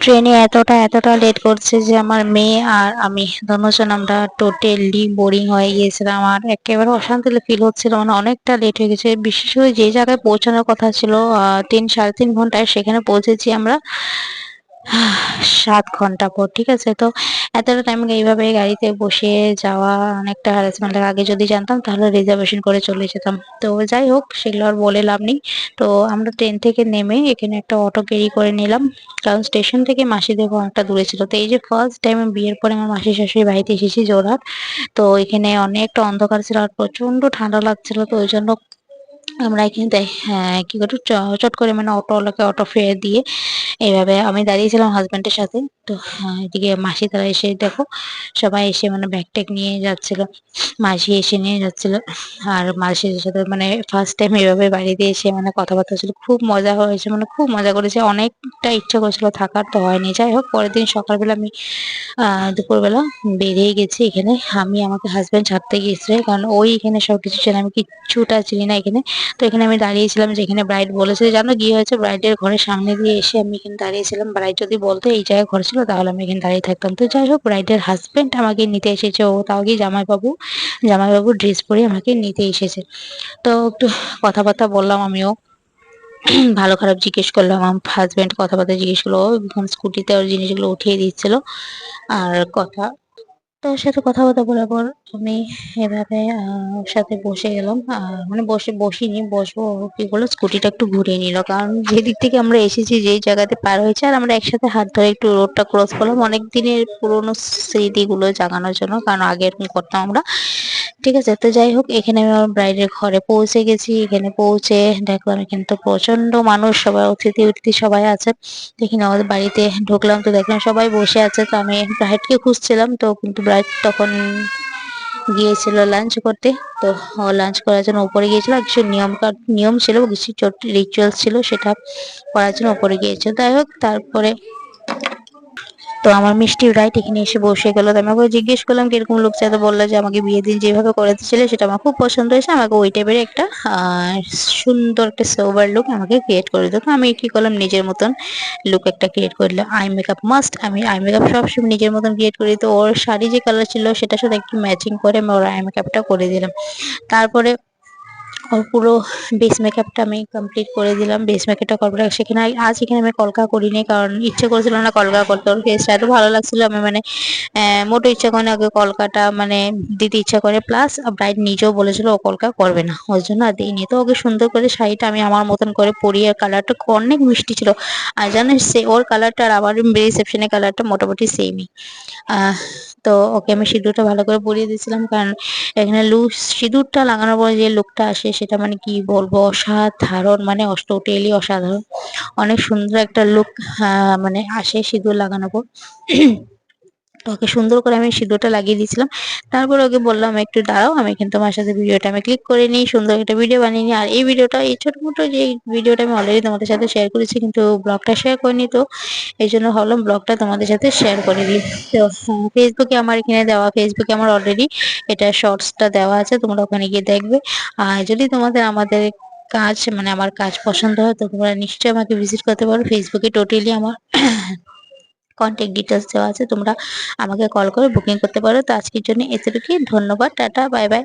ট্রেনে এতটা এতটা লেট করছে যে আমার মেয়ে আর আমি, দুজন আমরা টোটালি বোরিং হয়ে গিয়েছিলাম আর একেবারে অশান্তি ফিল হচ্ছিল মানে অনেকটা লেট হয়ে গেছে। বিশেষ করে যে জায়গায় পৌঁছানোর কথা ছিল তিন, সাড়ে তিন ঘন্টায় সেখানে পৌঁছেছি আমরা। সাত ঘণ্টা পর, ঠিক আছে? তো এতটা টাইম এইভাবে গাড়িতে বসে যাওয়া, অনেকটা হ্যারাসমেন্ট লাগে। আগে যদি জানতাম, তাহলে রিজার্ভেশন করে চলে যেতাম। তো যাই হোক, সেগুলো আর বলে লাভ নেই। তো আমরা ট্রেন থেকে নেমে এখানে একটা অটো ক্যারি করে নিলাম। কারণ স্টেশন থেকে মাসিদের অনেকটা দূরে ছিল। তো এই যে ফার্স্ট টাইম বিয়ের পরে আমার মাসি শাশুড়ি বাড়িতে এসেছি, জোরহাট। তো এখানে অনেকটা অন্ধকার ছিল আর প্রচণ্ড ঠান্ডা লাগছিল। তো ওই জন্য আমরা এখানে হ্যাঁ কি করে চট করে মানে অটোওয়ালাকে অটো ফেয়ার দিয়ে এইভাবে আমি দাঁড়িয়েছিলাম হাজব্যান্ডের সাথে। তো হ্যাঁ, এদিকে মাসি তারা এসে দেখো সবাই এসে মানে ব্যাগ ট্যাগ নিয়ে যাচ্ছিল মাসি এসে নিয়ে যাচ্ছিল। আর মাসির সাথে মানে ফার্স্ট টাইম এভাবে বাড়িতে এসে মানে কথাবার্তা ছিল খুব মজা হয়েছে মানে খুব মজা করেছে। অনেকটা ইচ্ছা করেছিল থাকার তো হয়নি। যাই হোক পরের দিন সকালবেলা আমি দুপুরবেলা বেরিয়ে গেছি এখানে। আমি আমাকে হাজব্যান্ড ছাড়তে গিয়েছিল কারণ ওই এখানে সব কিছু ছিল আমি কিচ্ছুটা চিনি না এখানে। তো এখানে আমি দাঁড়িয়েছিলাম যেখানে ব্রাইড বলেছে জানো গিয়ে হয়েছে? ব্রাইডের ঘরের সামনে দিয়ে এসে আমি এখানে দাঁড়িয়েছিলাম। ব্রাইড যদি বলতো এই জায়গায় ঘর ছিল, তাহলে আমি এখানে দাঁড়িয়ে থাকতাম। তো যাই হোক ব্রাইডের হাজব্যান্ড আমাকে নিতে এসেছে। ও তাও কি জামাইবাবু জামাইবাবু ড্রেস পরে আমাকে নিতে এসেছে। তো একটু কথাবার্তা বললাম আমিও। ভালো খারাপ জিজ্ঞেস করলাম, আমার হাজব্যান্ড কথাবার্তা জিজ্ঞেস করল। স্কুটিতে ওর জিনিসগুলো উঠিয়ে দিচ্ছিল। আর কথা তার সাথে কথাবার্তা বলার পর আমি এভাবে ওর সাথে বসে গেলাম। মানে বসে, বসিনি, বসবো, কি করল স্কুটিটা একটু ঘুরিয়ে নিল। কারণ যেদিক থেকে আমরা এসেছি, যেই জায়গাতে পার হয়েছে, আর আমরা একসাথে হাত ধরে একটু রোডটা ক্রস করলাম, অনেক দিনের পুরোনো স্মৃতিগুলো জাগানোর জন্য, কারণ আগে এরকম করতাম আমরা। ঠিক আছে, তো যাই হোক, এখানে আমি আমার ব্রাইডের ঘরে পৌঁছে গেছি। এখানে পৌঁছে দেখলাম এখানে তো প্রচণ্ড মানুষ, সবাই অতিথি অতিথি সবাই আছে। এখানে আমাদের বাড়িতে ঢুকলাম তো দেখলাম সবাই বসে আছে। তো আমি ব্রাইডকে খুঁজছিলাম, তো কিন্তু ব্রাইড তখন গিয়েছিল লাঞ্চ করতে। তো লাঞ্চ করার জন্য উপরে গিয়েছিল কিছু নিয়ম নিয়ম ছিল, কিছু রিচুয়ালস ছিল, সেটা করার জন্য উপরে গিয়েছিল যাই হোক, তারপরে তো আমার মিষ্টি রাইট এখানে এসে বসে গেল। তো আমি ওকে জিজ্ঞেস করলাম, কীরকম লোক চাইতে বলল যে, আমাকে বিয়ে দিন যেভাবে করাতে ছিল সেটা আমার খুব পছন্দ হয়েছে। আমাকে ওই টাইপের একটা সুন্দর একটা সোবার লুক আমাকে ক্রিয়েট করে দিত। আমি কি করলাম, নিজের মতন লুক একটা ক্রিয়েট করলাম আই মেকআপ মাস্ট আমি আই মেকআপ সবসময় নিজের মতন ক্রিয়েট করি তো ওর শাড়ি যে কালার ছিল সেটার সাথে একটু ম্যাচিং করে আমি ওর আই মেকআপটা করে দিলাম। তারপরে পুরো বেস মেকআপটা আমি কমপ্লিট করে দিলাম। বেস মেকআপটা করার সেখানে আজ এখানে আমি কলকা করিনি, কারণ ইচ্ছে করেছিল না কলকা করতে। ওর ফেসটা এত ভালো লাগছিল, আমি মানে মোটো ইচ্ছা করে আগে কলকাটা মানে দিতে ইচ্ছা করে প্লাস ব্রাইড নিজেও বলেছিল ও কলকা করবে না, ওর জন্য আর দিইনি তো ওকে সুন্দর করে শাড়িটা আমি আমার মতন করে পরিয়ে কালারটা অনেক মিষ্টি ছিল। আর জানিস, সে ওর কালারটা আর আমার রিসেপশনের কালারটা মোটামুটি সেমই তো ওকে আমি সিঁদুরটা ভালো করে পরিয়ে দিয়েছিলাম, কারণ এখানে লু সিঁদুরটা লাগানোর পরে যে লুকটা আসে সেটা মানে কি বলব? অসাধারণ মানে টোটালি অসাধারণ। অনেক সুন্দর একটা লুক মানে আসে সিঁদুর লাগানোর পর। ওকে সুন্দর করে আমি সিঁদুরটা লাগিয়ে দিয়েছিলাম। তারপর ওকে বললাম, একটু দাঁড়াও, আমি কিন্তু তোমার সাথে ভিডিওটা আমি ক্লিক করে নিই, সুন্দর একটা ভিডিও বানিয়ে নিই। আর এই ভিডিওটা, এই ছোট মোটো যে ভিডিওটা আমি অলরেডি তোমাদের সাথে শেয়ার করেছি, কিন্তু ব্লগটা শেয়ার করিনি তো, এই জন্য ভাবলাম ব্লগটা তোমাদের সাথে শেয়ার করে দিই। তো ফেসবুকে আমার এখানে দেওয়া ফেসবুকে আমার অলরেডি এটা শর্টসটা দেওয়া আছে, তোমরা ওখানে গিয়ে দেখবে। আর যদি তোমাদের আমাদের কাজ মানে আমার কাজ পছন্দ হয়, তো তোমরা নিশ্চয়ই আমাকে ভিজিট করতে পারো। ফেসবুকে টোটালি আমার কন্ট্যাক্ট ডিটেলস দেওয়া আছে, তোমরা আমাকে কল করে বুকিং করতে পারো। তো আজকের জন্য এতটুকুই। ধন্যবাদ, টাটা বাই বাই